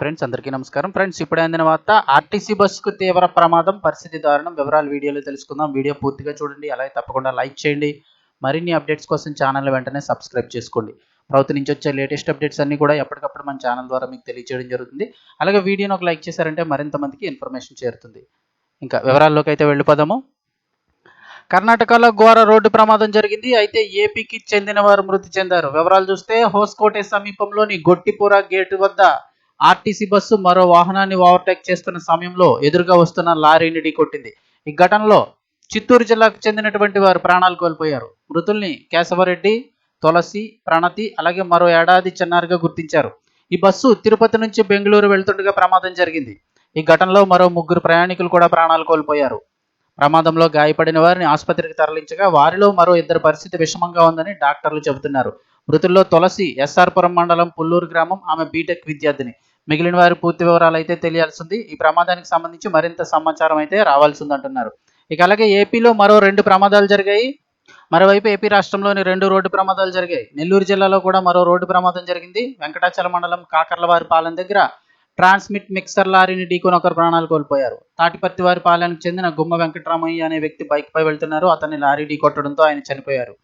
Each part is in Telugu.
ఫ్రెండ్స్ అందరికీ నమస్కారం. ఫ్రెండ్స్ ఇప్పుడు అందిన వార్త ఆర్టీసీ బస్సుకు తీవ్ర ప్రమాదం పరిస్థితి దారుణం. వివరాలు వీడియోలో తెలుసుకుందాం. వీడియో పూర్తిగా చూడండి. అలాగే తప్పకుండా లైక్ చేయండి. మరిన్ని అప్డేట్స్ కోసం ఛానల్ వెంటనే సబ్స్క్రైబ్ చేసుకోండి. ప్రభుత్వం నుంచి వచ్చే లేటెస్ట్ అప్డేట్స్ అన్ని కూడా ఎప్పటికప్పుడు మన ఛానల్ ద్వారా మీకు తెలియజేయడం జరుగుతుంది. అలాగే వీడియోని ఒక లైక్ చేశారంటే మరింత మందికి ఇన్ఫర్మేషన్ చేరుతుంది. ఇంకా వివరాల్లోకి అయితే వెళ్ళిపోదాము. కర్ణాటకలో ఘోర రోడ్డు ప్రమాదం జరిగింది. అయితే ఏపీకి చెందిన వారు మృతి చెందారు. వివరాలు చూస్తే హోస్కోటే సమీపంలోని గొట్టిపుర గేటు వద్ద ఆర్టీసీ బస్సు మరో వాహనాన్ని ఓవర్టేక్ చేస్తున్న సమయంలో ఎదురుగా వస్తున్న లారీని ఢీకొట్టింది ఈ ఘటనలో చిత్తూరు జిల్లాకు చెందినటువంటి వారు ప్రాణాలు కోల్పోయారు. మృతుల్ని కేశవరెడ్డి తులసి ప్రణతి అలాగే మరో ఏడాది చిన్నారిగా గుర్తించారు. ఈ బస్సు తిరుపతి నుంచి బెంగళూరు వెళ్తుండగా ప్రమాదం జరిగింది. ఈ ఘటనలో మరో ముగ్గురు ప్రయాణికులు కూడా ప్రాణాలు కోల్పోయారు. ప్రమాదంలో గాయపడిన వారిని ఆసుపత్రికి తరలించగా వారిలో మరో ఇద్దరు పరిస్థితి విషమంగా ఉందని డాక్టర్లు చెబుతున్నారు. మృతుల్లో తులసి ఎస్ఆర్పురం మండలం పుల్లూరు గ్రామం. ఆమె బీటెక్ విద్యార్థిని. మిగిలిన వారి పూర్తి వివరాలు అయితే తెలియాల్సింది. ఈ ప్రమాదానికి సంబంధించి మరింత సమాచారం అయితే రావాల్సి ఉంది అంటున్నారు. ఇక అలాగే ఏపీలో మరో రెండు ప్రమాదాలు జరిగాయి. మరోవైపు ఏపీ రాష్ట్రంలోని రెండు రోడ్డు ప్రమాదాలు జరిగాయి. నెల్లూరు జిల్లాలో కూడా మరో రోడ్డు ప్రమాదం జరిగింది. వెంకటాచల మండలం కాకర్లవారి పాలెం దగ్గర ట్రాన్స్మిట్ మిక్సర్ లారీని ఢీకొని ఒకరు ప్రాణాలు కోల్పోయారు. తాటిపత్తి వారి పాలెంకి చెందిన గుమ్మ వెంకటరామయ్య అనే వ్యక్తి బైక్ పై వెళ్తున్నారు. అతన్ని లారీ ఢీకొట్టడంతో ఆయన చనిపోయారు.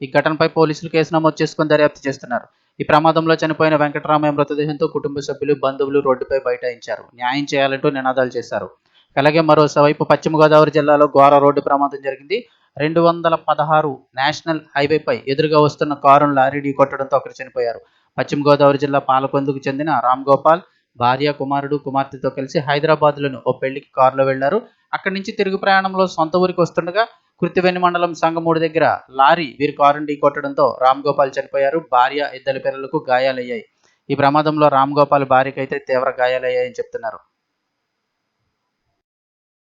ఈ ఘటనపై పోలీసులు కేసు నమోదు చేసుకుని దర్యాప్తు చేస్తున్నారు. ఈ ప్రమాదంలో చనిపోయిన వెంకటరామయ్య మృతదేహంతో కుటుంబ సభ్యులు బంధువులు రోడ్డుపై బైఠాయించారు. న్యాయం చేయాలంటూ నినాదాలు చేశారు. అలాగే మరోవైపు పశ్చిమ గోదావరి జిల్లాలో ఘోర రోడ్డు ప్రమాదం జరిగింది. రెండు వందల పదహారు నేషనల్ హైవేపై ఎదురుగా వస్తున్న కారును లారీ ఢీకొట్టడంతో ఒకరు చనిపోయారు. పశ్చిమ గోదావరి జిల్లా పాలకొందుకు చెందిన రామ్ గోపాల్ భార్య కుమారుడు కుమార్తెతో కలిసి హైదరాబాద్లోని ఓ పెళ్ళికి కారులో వెళ్ళారు. అక్కడి నుంచి తిరుగు ప్రయాణంలో సొంత ఊరికి వస్తుండగా కృత్తివెన్ని మండలం సంగమూడి దగ్గర లారీ వీరి కారును ఢీకొట్టడంతో రామ్ గోపాల్ చనిపోయారు. భార్య ఇద్దరు పిల్లలకు గాయాలయ్యాయి. ఈ ప్రమాదంలో రామ్ గోపాల్ భార్యకైతే తీవ్ర గాయాలయ్యాయని చెప్తున్నారు.